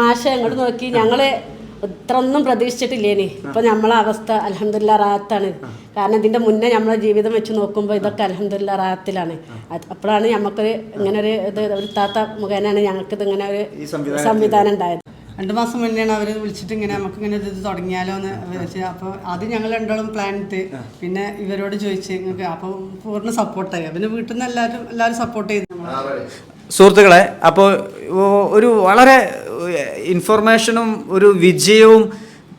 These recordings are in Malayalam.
മാഷ അങ്ങോട്ട് നോക്കി. ഞങ്ങൾ ഇത്ര ഒന്നും പ്രതീക്ഷിച്ചിട്ടില്ലേനി ഇപ്പൊ നമ്മളെ അവസ്ഥ അലഹമില്ല റാത്താണ്. കാരണം ഇതിന്റെ മുന്നേ നമ്മളെ ജീവിതം വെച്ച് നോക്കുമ്പോൾ ഇതൊക്കെ അലഹമില്ല റാത്തിലാണ്. അപ്പോഴാണ് ഞമ്മക്കൊരു ഇങ്ങനെ ഒരു ഇത് ഒരു താത്ത മുഖേനയാണ് ഞങ്ങൾക്ക് ഇത് ഇങ്ങനെ ഒരു ഈ സംവിധാനം ഉണ്ടായത്. രണ്ട് മാസം മുന്നെയാണ് അവർ വിളിച്ചിട്ട് ഇങ്ങനെ നമുക്ക് ഇങ്ങനെ ഇത് തുടങ്ങിയാലോ എന്ന് വെച്ച് അപ്പോൾ അത് ഞങ്ങൾ രണ്ടോളം പ്ലാൻ ഇട്ട് പിന്നെ ഇവരോട് ചോദിച്ച് നിങ്ങൾക്ക് അപ്പോൾ പൂർണ സപ്പോർട്ടായി പിന്നെ വീട്ടിൽ നിന്ന് എല്ലാവരും എല്ലാവരും സപ്പോർട്ട് ചെയ്തു. സുഹൃത്തുക്കളെ അപ്പോൾ ഒരു വളരെ ഇൻഫർമേഷനും ഒരു വിജയവും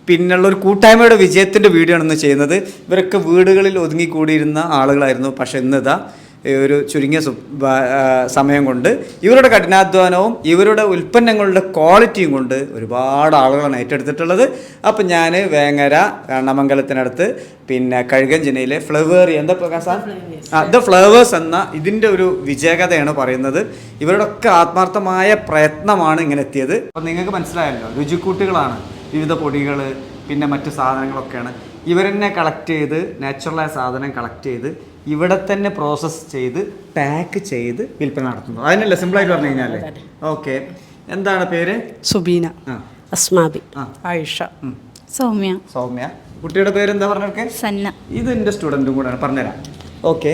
പിന്നുള്ള ഒരു കൂട്ടായ്മയുടെ വിജയത്തിന്റെ വീഡിയോ ആണ് ഇന്ന് ചെയ്യുന്നത്. ഇവരൊക്കെ വീടുകളിൽ ഒതുങ്ങിക്കൂടിയിരുന്ന ആളുകളായിരുന്നു. പക്ഷെ ഇന്നിതാ ഒരു ചുരുങ്ങിയ സമയം കൊണ്ട് ഇവരുടെ കഠിനാധ്വാനവും ഇവരുടെ ഉൽപ്പന്നങ്ങളുടെ ക്വാളിറ്റിയും കൊണ്ട് ഒരുപാട് ആളുകളാണ് ഏറ്റെടുത്തിട്ടുള്ളത്. അപ്പം ഞാൻ വേങ്ങര എണ്ണമംഗലത്തിനടുത്ത് പിന്നെ കഴുകഞ്ചിനയിലെ ഫ്ലവേറി എന്താ പ്രകാശ ആ ദ ഫ്ലവേഴ്സ് എന്ന ഇതിന്റെ ഒരു വിജയകഥയാണ് പറയുന്നത്. ഇവരുടെ ഒക്കെ ആത്മാർത്ഥമായ പ്രയത്നമാണ് ഇങ്ങനെ എത്തിയത്. അപ്പം നിങ്ങൾക്ക് മനസ്സിലായല്ലോ രുചിക്കൂട്ടുകളാണ് വിവിധ പൊടികൾ പിന്നെ മറ്റു സാധനങ്ങളൊക്കെയാണ്. ഇവരെന്നെ കളക്ട് ചെയ്ത് നാച്ചുറലായ സാധനം കളക്ട് ചെയ്ത് ഇവിടെ തന്നെ പ്രോസസ്സ് ചെയ്ത് പാക്ക് ചെയ്ത് വിൽപ്പന നടത്തുന്നു. അതിനല്ലേ സിമ്പിളായിട്ട് പറഞ്ഞു കഴിഞ്ഞാൽ ഓക്കെ എന്താണ് പേര്? സുബീന. അസ്മാബി. ആയിഷ. സൗമ്യ. സൗമ്യ. കുട്ടിയുടെ പേര് എന്താ പറഞ്ഞൊക്കെ സന്ന. ഇത് എന്റെ സ്റ്റുഡന്റും കൂടെയാണ് പറഞ്ഞുതരാം. ഓക്കെ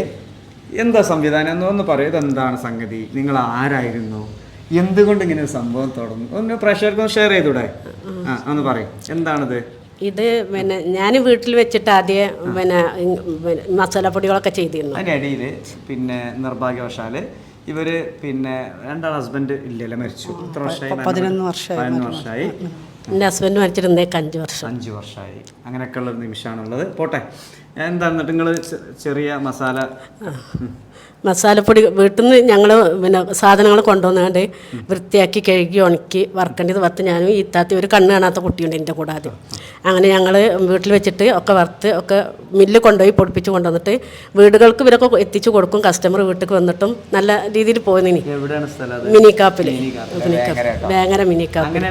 എന്താ സംവിധാനം? എന്ന് ഒന്ന് പറയൂ. ഇതെന്താണ് സംഗതി? നിങ്ങൾ ആരായിരുന്നു? എന്തുകൊണ്ട് ഇങ്ങനെ ഒരു സംഭവം തുടങ്ങും ഒന്ന് പ്രേക്ഷകർക്ക് ഷെയർ ചെയ്തൂടെ? ആ ഒന്ന് പറയും. എന്താണിത്? ഇത് പിന്നെ ഞാൻ വീട്ടിൽ വെച്ചിട്ട് ആദ്യം പിന്നെ മസാലപ്പൊടികളൊക്കെ ചെയ്തിരുന്നു. അതിനിടയിൽ പിന്നെ നിർഭാഗ്യവശാൽ ഇവർ പിന്നെ രണ്ടാൾ ഹസ്ബൻഡ് ഇല്ലല്ലോ മരിച്ചു. എത്ര വർഷമായി പതിനൊന്ന് വർഷമായി. പതിനൊന്ന് വർഷമായി എന്റെ ഹസ്ബൻഡ് മരിച്ചിരുന്നേക്ക് അഞ്ച് വർഷം. അഞ്ച് വർഷമായി അങ്ങനെയൊക്കെയുള്ള ഒരു നിമിഷമാണുള്ളത്. പോട്ടെ. എന്താ എന്നിട്ട് നിങ്ങൾ ചെറിയ മസാല. മസാലപ്പൊടി വീട്ടിൽ നിന്ന് ഞങ്ങൾ പിന്നെ സാധനങ്ങൾ കൊണ്ടുവന്നാണ്ട് വൃത്തിയാക്കി കഴുകി ഉണക്കി വറുക്കേണ്ടത് വറുത്ത് ഞാനും ഈത്താത്തി ഒരു കണ്ണ് കാണാത്ത കുട്ടിയുണ്ട് എന്റെ കൂടാതെ അങ്ങനെ ഞങ്ങൾ വീട്ടിൽ വെച്ചിട്ട് ഒക്കെ വറുത്ത് ഒക്കെ മില്ല് കൊണ്ടുപോയി പൊടിപ്പിച്ച് കൊണ്ടുവന്നിട്ട് വീടുകൾക്ക് ഇവരൊക്കെ എത്തിച്ചു കൊടുക്കും. കസ്റ്റമർ വീട്ടിൽ വന്നിട്ടും നല്ല രീതിയിൽ പോയിനി എവിടെയാണ് കാപ്പിൽ അത്? മിനിക്കാപ്പിൽ മിനിക്കാപ്പ് വേങ്ങര മിനിക്കാപ്പ്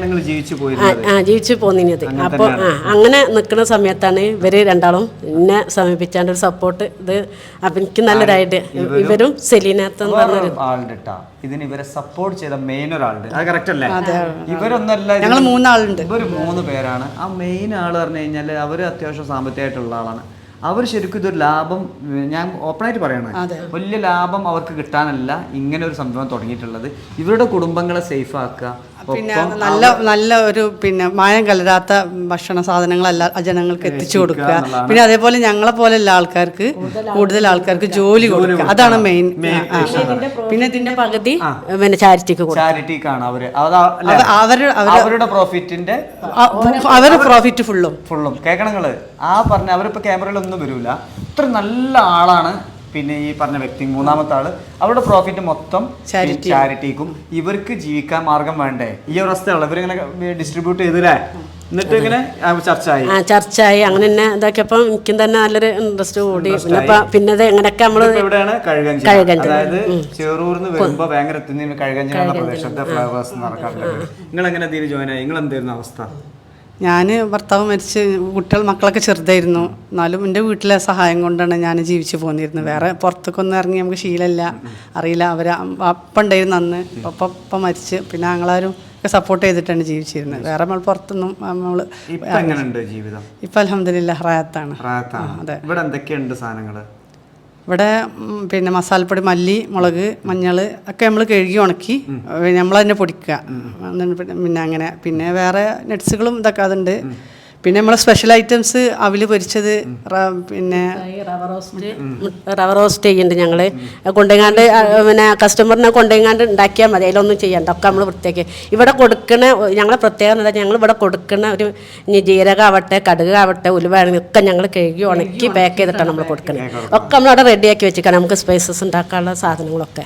ആ ജീവിച്ചു പോന്നിനി അത്. അപ്പോൾ ആ അങ്ങനെ നിൽക്കുന്ന സമയത്താണ് ഇവർ രണ്ടാളും എന്നെ സമീപിച്ചാണ്ട് ഒരു സപ്പോർട്ട് ഇത്. അപ്പം എനിക്ക് നല്ലൊരു ഐഡിയ ഇവരും സെലീനാത്ത ആളുണ്ട്. ഇതിന് ഇവരെ സപ്പോർട്ട് ചെയ്ത മെയിൻ ഒരാളുണ്ട്. അത് കറക്റ്റ് അല്ലേ? ഇവരൊന്നല്ല ഞങ്ങൾ മൂന്നാളുണ്ട്. ഇവർ മൂന്ന് പേരാണ്. ആ മെയിൻ ആൾ പറഞ്ഞു കഴിഞ്ഞാൽ അവർ അത്യാവശ്യം സാമ്പത്തികമായിട്ടുള്ള ആളാണ്. അവർ ശരിക്കും ഇതൊരു ലാഭം ഞാൻ ഓപ്പൺ ആയിട്ട് പറയണേ. വലിയ ലാഭം അവർക്ക് കിട്ടാനല്ല ഇങ്ങനെ ഒരു സംരംഭം തുടങ്ങിയിട്ടുള്ളത്. ഇവരുടെ കുടുംബങ്ങളെ സേഫ് ആക്കുക പിന്നെ നല്ല നല്ല ഒരു പിന്നെ മായം കലരാത്ത ഭക്ഷണ സാധനങ്ങളല്ല ജനങ്ങൾക്ക് എത്തിച്ചു കൊടുക്കുക. പിന്നെ അതേപോലെ ഞങ്ങളെ പോലെ പോലെയുള്ള ആൾക്കാർക്ക് കൂടുതൽ ആൾക്കാർക്ക് ജോലി കൊടുക്കുക. അതാണ് മെയിൻ പിന്നെ ഇതിന്റെ പകുതി പിന്നെ ചാരിറ്റിക്ക് ചാരിറ്റിക്കാണ് അവർ അവരുടെ പ്രോഫിറ്റിന്റെ അവരെ പ്രോഫിറ്റ് ഫുള്ളും ഫുള്ളും കേൾക്കണങ്ങൾ ആ പറഞ്ഞ അവരിപ്പോ ക്യാമറയിലൊന്നും വരൂല. ഇത്ര നല്ല ആളാണ് പിന്നെ ഈ പറഞ്ഞ വ്യക്തി മൂന്നാമത്തെ ആൾ അവരുടെ പ്രോഫിറ്റ് മൊത്തം. ചാരിറ്റിക്കും ഇവർക്ക് ജീവിക്കാൻ മാർഗം വേണ്ടേ? ഈ അവസ്ഥയുള്ള ഇവരിങ്ങനെ ഡിസ്ട്രിബ്യൂട്ട് ചെയ്തില്ലേ? എന്നിട്ട് ഇങ്ങനെ ചർച്ചയായി. ചർച്ച ആയി ആ ചർച്ചയായി. അങ്ങനെ തന്നെ ഇതാക്കിയപ്പോൾ എനിക്കും തന്നെ നല്ലൊരു ഇൻട്രസ്റ്റ് കൂടി. പിന്നെ പിന്നെ എങ്ങനെയൊക്കെ നമ്മൾ ഇപ്പൊ എവിടെയാണ് കഴുകഞ്ചി. അതായത് ചെറൂർന്ന് വരുമ്പോ ഭയങ്കര കഴുകഞ്ചി പ്രദേശത്തെ ഫ്ലവേഴ്സ് നടക്കാറുണ്ട് നിങ്ങൾ എങ്ങനെ തീരെ ജോയിൻ ആയി? നിങ്ങൾ എന്തായിരുന്നു അവസ്ഥ? ഞാൻ ഭർത്താവ് മരിച്ച് കുട്ടികൾ മക്കളൊക്കെ ചെറുതായിരുന്നു. എന്നാലും എന്റെ വീട്ടിലെ സഹായം കൊണ്ടാണ് ഞാൻ ജീവിച്ചു പോന്നിരുന്നത്. വേറെ പുറത്തേക്കൊന്നും ഇറങ്ങി നമുക്ക് ശീലമില്ല. അറിയില്ല. അവർ അപ്പം ഉണ്ടായിരുന്നു അന്ന്. അപ്പം അപ്പം മരിച്ച്. പിന്നെ ഞങ്ങളാരും ഒക്കെ സപ്പോർട്ട് ചെയ്തിട്ടാണ് ജീവിച്ചിരുന്നത്. വേറെ നമ്മൾ പുറത്തൊന്നും നമ്മൾ ഇപ്പൊ എങ്ങനെയുണ്ട് ജീവിതം? ഇപ്പം അലഹമില്ല റായത്താണ്. അതെ. ഇവിടെ എന്തൊക്കെയുണ്ട് സാധനങ്ങൾ? ഇവിടെ പിന്നെ മസാലപ്പൊടി മല്ലി മുളക് മഞ്ഞൾ ഒക്കെ നമ്മൾ കഴുകി ഉണക്കി നമ്മൾ തന്നെ പൊടിക്കുക. പിന്നെ അങ്ങനെ പിന്നെ വേറെ നട്ട്സുകളും ഇതൊക്കെ അതുണ്ട്. പിന്നെ നമ്മളെ സ്പെഷ്യൽ ഐറ്റംസ് അവിൽ പൊരിച്ചത് പിന്നെ റവ റോസ്റ്റ് റവ റോസ്റ്റ് ചെയ്യുന്നുണ്ട് ഞങ്ങൾ കൊണ്ടുങ്ങാണ്ട് പിന്നെ കസ്റ്റമറിനെ കൊണ്ടുങ്ങാണ്ട് ഉണ്ടാക്കിയാൽ മതി. അതിലൊന്നും ചെയ്യണ്ട. ഒക്കെ നമ്മൾ വൃത്തിയാക്കി. ഇവിടെ കൊടുക്കണ ഞങ്ങളെ പ്രത്യേകത എന്താ ഞങ്ങൾ ഇവിടെ കൊടുക്കണ ഒരു ജീരകമാവട്ടെ കടുക് ആവട്ടെ ഉലുവാണെങ്കിൽ ഒക്കെ ഞങ്ങൾ കഴുകി ഉണക്കി പാക്ക് ചെയ്തിട്ടാണ് നമ്മൾ കൊടുക്കുന്നത് ഒക്കെ നമ്മളവിടെ റെഡിയാക്കി വെച്ചിരിക്കണം. നമുക്ക് സ്പൈസസ് ഉണ്ടാക്കാനുള്ള സാധനങ്ങളൊക്കെ.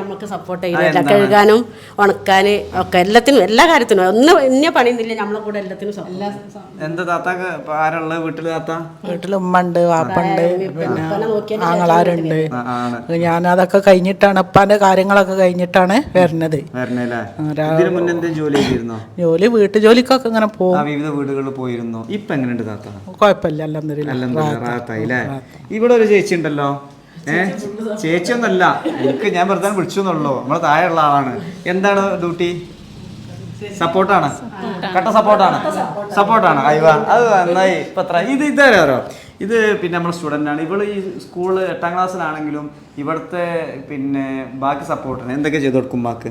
നമുക്ക് സപ്പോർട്ട് ചെയ്യുന്നില്ല കഴുകാനും ഉണക്കാൻ ഒക്കെ എല്ലാത്തിനും എല്ലാ കാര്യത്തിനും? ഒന്നും ഇന്ന പണിയൊന്നുമില്ല നമ്മളെ കൂടെ എല്ലാത്തിനും support. എന്താ താത്താക്ക് ആരുള്ള വീട്ടിൽ താത്ത? വീട്ടിൽ ഉമ്മ ഉണ്ട് വാപ്പുണ്ട് പിന്നെ ആങ്ങളാരുണ്ട്. ഞാൻ അതൊക്കെ കഴിഞ്ഞിട്ടാണ് ഉപ്പാന്റെ കാര്യങ്ങളൊക്കെ കഴിഞ്ഞിട്ടാണ് വരുന്നത് ജോലി ചെയ്തിരുന്നോ? ജോലി വീട്ടു ജോലിക്കൊക്കെ ഇങ്ങനെ ആ പോകും വിവിധ വീടുകളിൽ പോയിരുന്നു. ഇപ്പൊ എങ്ങനെയുണ്ട് താത്ത? കുഴപ്പമില്ല റാത്തായി ഇവിടെ ഒരു ചേച്ചി ഉണ്ടല്ലോ. ചേച്ചിയൊന്നല്ല എനിക്ക് ഞാൻ വെറുതെ വിളിച്ചു എന്നുള്ളൂ നമ്മളെ താഴെയുള്ള ആളാണ്. എന്താണ് ഡ്യൂട്ടി സപ്പോർട്ടാണ്. കട്ട സപ്പോർട്ടാണ്. സപ്പോർട്ടാണ്. അയ്യ അത് നന്നായി. ഇപ്പൊ എത്ര ഇത് ഇതാരോ ഇത് പിന്നെ നമ്മുടെ സ്റ്റുഡന്റ് ആണ്. ഇവൾ ഈ സ്കൂൾ എട്ടാം ക്ലാസ്സിലാണെങ്കിലും ഇവിടുത്തെ പിന്നെ ബാക്കി സപ്പോർട്ടാണ് എന്തൊക്കെ ചെയ്ത് കൊടുക്കും ബാക്ക്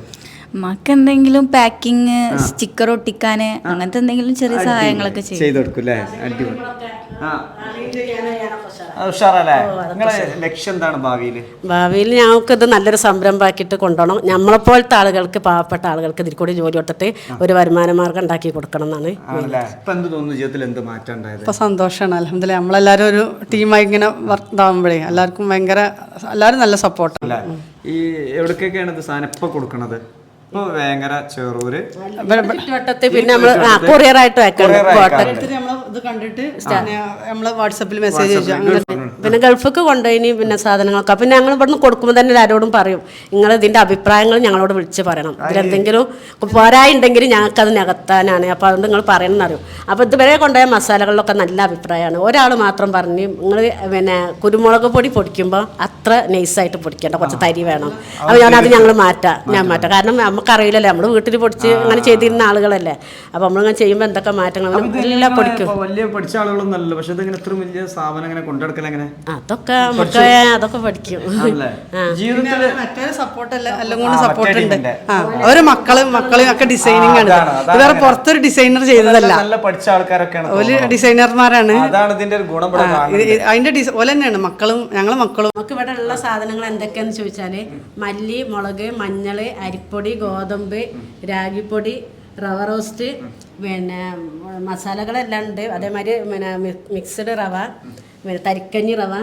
മക്ക് എന്തെങ്കിലും പാക്കിങ് സ്റ്റിക്കർ ഒട്ടിക്കാൻ അങ്ങനത്തെ എന്തെങ്കിലും ചെറിയ സഹായങ്ങളൊക്കെ ചെയ്യും. ചെയ്തു കൊടുക്കും അല്ലേ അടിപൊളി. ആ. അത് ഉഷാറല്ലേ? നിങ്ങളെ ലക്ഷ്യം എന്താണ് ഭാവിയിൽ ഭാവിയിൽ ഞങ്ങൾക്ക് ഇത് നല്ലൊരു സംരംഭമാക്കിയിട്ട് കൊണ്ടുപോകണം. നമ്മളെപ്പോലത്തെ ആളുകൾക്ക് പാവപ്പെട്ട ആളുകൾക്ക് ഇതിൽ കൂടി ജോലി കൊടുത്തിട്ട് ഒരു വരുമാന മാർഗം ഉണ്ടാക്കി കൊടുക്കണം എന്നാണ്. ഇപ്പൊ തോന്നുന്നു ജീവിതത്തിൽ എന്ത് മാറ്റം ഉണ്ടായത്? ഇപ്പൊ സന്തോഷമാണ് അലഹമില്ല നമ്മളെല്ലാവരും ഒരു ടീമായി ഇങ്ങനെ വർക്ക് ഇതാകുമ്പോഴേ എല്ലാവർക്കും ഭയങ്കര എല്ലാവരും നല്ല സപ്പോർട്ടാണ് ഈ എവിടേക്കൊക്കെയാണ് ഇത് സാധനം ഇപ്പൊ കൊടുക്കണത്? ഇപ്പൊ വേങ്ങര ചെറൂര്. ചുറ്റുവട്ടത്ത് പിന്നെ നമ്മൾ കൊറിയർ ആയിട്ട് ഇത് കണ്ടിട്ട് നമ്മൾ വാട്സപ്പിൽ മെസ്സേജ് പിന്നെ ഗൾഫിക്ക് കൊണ്ടുപോയി പിന്നെ സാധനങ്ങളൊക്കെ. പിന്നെ ഞങ്ങൾ ഇവിടുന്ന് കൊടുക്കുമ്പോൾ തന്നെ എല്ലാവരോടും പറയും. നിങ്ങൾ ഇതിന്റെ അഭിപ്രായങ്ങൾ ഞങ്ങളോട് വിളിച്ച് പറയണം. ഇതിലെന്തെങ്കിലും പോരായുണ്ടെങ്കിൽ ഞങ്ങൾക്ക് അത് നികത്താനാണ്. അപ്പോൾ അതുകൊണ്ട് നിങ്ങൾ പറയണമെന്ന് എന്നറിയും അപ്പോൾ ഇതുവരെ കൊണ്ടുപോയ മസാലകളിലൊക്കെ നല്ല അഭിപ്രായമാണ്. ഒരാൾ മാത്രം പറഞ്ഞു നിങ്ങൾ പിന്നെ കുരുമുളക് പൊടി പൊടിക്കുമ്പോൾ അത്ര നൈസായിട്ട് പൊടിക്കേണ്ട. കുറച്ച് തരി വേണം. അപ്പോൾ ഞാനത് ഞങ്ങൾ മാറ്റാം. ഞാൻ മാറ്റാം. കാരണം നമുക്കറിയില്ലല്ലോ. നമ്മൾ വീട്ടിൽ പൊടിച്ച് അങ്ങനെ ചെയ്തിരുന്ന ആളുകളല്ലേ. അപ്പോൾ നമ്മളിങ്ങനെ ചെയ്യുമ്പോൾ എന്തൊക്കെ മാറ്റങ്ങൾ എല്ലാം പൊടിക്കും. വലിയ പഠിച്ച ആളുകളൊന്നും പക്ഷെ ഇതിങ്ങനെ ഇത്ര വലിയ സ്ഥാപനം എങ്ങനെ കൊണ്ടെടുക്കൽ എങ്ങനെ? അതൊക്കെ നമുക്ക് അതൊക്കെ പഠിക്കും ജീവിതത്തിൽ മറ്റൊരു സപ്പോർട്ട് എല്ലാം കൊണ്ട് സപ്പോർട്ട് ഉണ്ട്. അവരെ മക്കളും മക്കളും ഒക്കെ ഡിസൈനിങ് ആണ്. വേറെ പുറത്തൊരു ഡിസൈനർ ചെയ്തതല്ല. നല്ല പഠിച്ച ആൾക്കാരൊക്കെയാണ് ഓൽ ഡിസൈനർമാരാണ് അതാണ് ഇതിന്റെ ഒരു ഗുണം അതിന്റെ ഡിസൈൻ ഓല തന്നെയാണ്. മക്കളും ഞങ്ങളെ മക്കളും. നമുക്ക് ഇവിടെ ഉള്ള സാധനങ്ങൾ എന്തൊക്കെയാന്ന് ചോദിച്ചാൽ മല്ലി മുളക് മഞ്ഞൾ അരിപ്പൊടി ഗോതമ്പ് രാഗിപ്പൊടി റവ റോസ്റ്റ് പിന്നെ മസാലകളെല്ലാം ഉണ്ട്. അതേമാതിരി പിന്നെ മിക്സഡ് റവ പിന്നെ തരിക്കഞ്ഞി റവ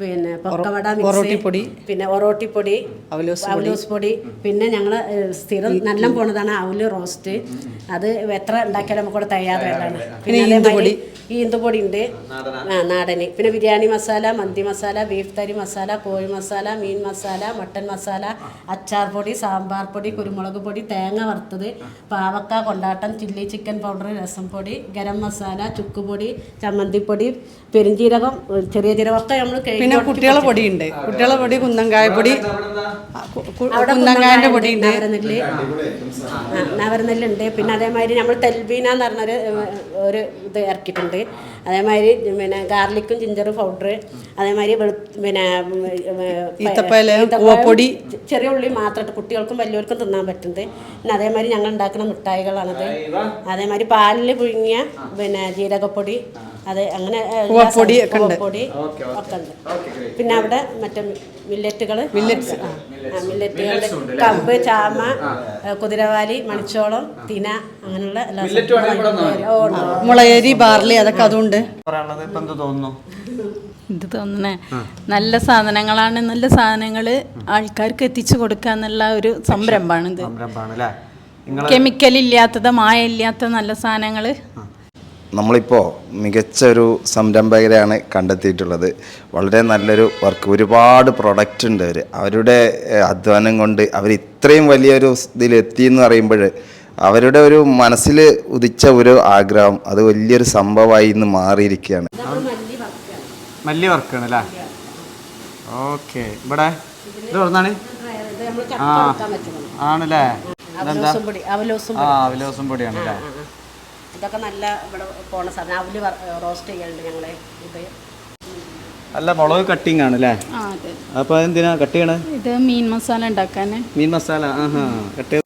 പിന്നെ പൊക്കവട പൊറോട്ടിപ്പൊടി മിക്സ് പിന്നെ ഒറോട്ടിപ്പൊടി അവലോസ് അവലോസ് പൊടി പിന്നെ ഞങ്ങൾ സ്ഥിരം നല്ല പോണതാണ് അവൽ റോസ്റ്റ്. അത് എത്ര ഉണ്ടാക്കിയാലും നമുക്ക് ഇവിടെ തയ്യാറാണ് പിന്നെ അതേമാതിരി ഈ ഇന്തുപൊടി ഉണ്ട്. ആ നാടന്. പിന്നെ ബിരിയാണി മസാല മന്തി മസാല ബീഫ് തരി മസാല കോഴി മസാല മീൻ മസാല മട്ടൻ മസാല അച്ചാർ പൊടി സാമ്പാർ പൊടി കുരുമുളക് പൊടി തേങ്ങ വറുത്തത് പാവക്ക കൊണ്ടാട്ടം ചില്ലി ചിക്കൻ പൗഡർ രസം പൊടി ഗരം മസാല ചുക്കുപൊടി ചമ്മന്തിപ്പൊടി പെരിഞ്ജീരകം ചെറിയ ജീരകമൊക്കെ നമ്മൾ പിന്നെ കുട്ടികളെ പൊടി ഉണ്ട് കുട്ടികളെ പൊടി കുന്നങ്കായ പൊടി. ആ, കു- കു- കുന്നങ്കായന്റെ പൊടി ഉണ്ട് നവരനെല്ല്. നവരനെല്ലുണ്ട്. പിന്നെ അതേമാതിരി നമ്മൾ തെൽബീന എന്ന് പറഞ്ഞൊരു ഒരു ഇത് ഇറക്കിയിട്ടുണ്ട്. അതേമാതിരി പിന്നെ ഗാർലിക്കും ജിഞ്ചറും പൗഡർ അതേമാതിരി പിന്നെ. ചെ- ചെറിയ ഉള്ളി മാത്രമായിട്ട് കുട്ടികൾക്കും വലിയവർക്കും തിന്നാൻ പറ്റുന്നത്. പിന്നെ അതേമാതിരി ഞങ്ങൾ ഉണ്ടാക്കുന്ന മിഠായികളാണത്. അതേമാതിരി പാലിൽ പുഴുങ്ങിയ പിന്നെ ജീരകപ്പൊടി. അത് അങ്ങനെ ഒക്കെ ഉണ്ട്. കൂവപ്പൊടി ഒക്കെ ഉണ്ട്. പിന്നെ അവിടെ മറ്റേ മില്ലറ്റുകൾ മില്ലറ്റ്സ്. മില്ലറ്റുകൾ കമ്പ് ചാമ കുതിരവാലി മണിച്ചോളം തിന അങ്ങനെയുള്ള എല്ലാ. മുളയരി ബാർലി അതൊക്കെ അതുണ്ട്. ഇത് തോന്നണേ? നല്ല സാധനങ്ങളാണ്. നല്ല സാധനങ്ങൾ ആൾക്കാർക്ക് എത്തിച്ചു കൊടുക്കുക എന്നുള്ള ഒരു സംരംഭമാണ് ഇത് കെമിക്കൽ ഇല്ലാത്തത് മായ ഇല്ലാത്ത നല്ല സാധനങ്ങൾ നമ്മളിപ്പോൾ മികച്ച ഒരു സംരംഭകരെയാണ് കണ്ടെത്തിയിട്ടുള്ളത്. വളരെ നല്ലൊരു വർക്ക് ഒരുപാട് പ്രൊഡക്റ്റ് ഉണ്ട് അവർ അവരുടെ അധ്വാനം കൊണ്ട് അവർ ഇത്രയും വലിയൊരു ഇതിലെത്തി എന്ന് പറയുമ്പോൾ അവരുടെ ഒരു മനസ്സിൽ ഉദിച്ച ഒരു ആഗ്രഹം അത് വലിയൊരു സംഭവമായി ഇന്ന് മാറിയിരിക്കുകയാണ്. മല്ലി വർക്കാണ് അല്ലേ? ഓക്കെ. ഇവിടെ? ഇത് ആ. ആണല്ലേ? അവലോസും പൊടിയാണ് അല്ലേ. ഇതൊക്കെ നല്ല ഇവിടെ പോണ സാധനം. അവൽ റോസ്റ്റ് ചെയ്യലുണ്ട് ഞങ്ങളെ. ഇത് അല്ല മുളക് കട്ടിങ് ആണ് അല്ലേ അതെ. അപ്പൊ എന്തിനാ കട്ട് ചെയ്യണേ? ഇത് മീൻ മസാല ഉണ്ടാക്കാൻ മീൻ മസാല ആഹാ. കട്ട്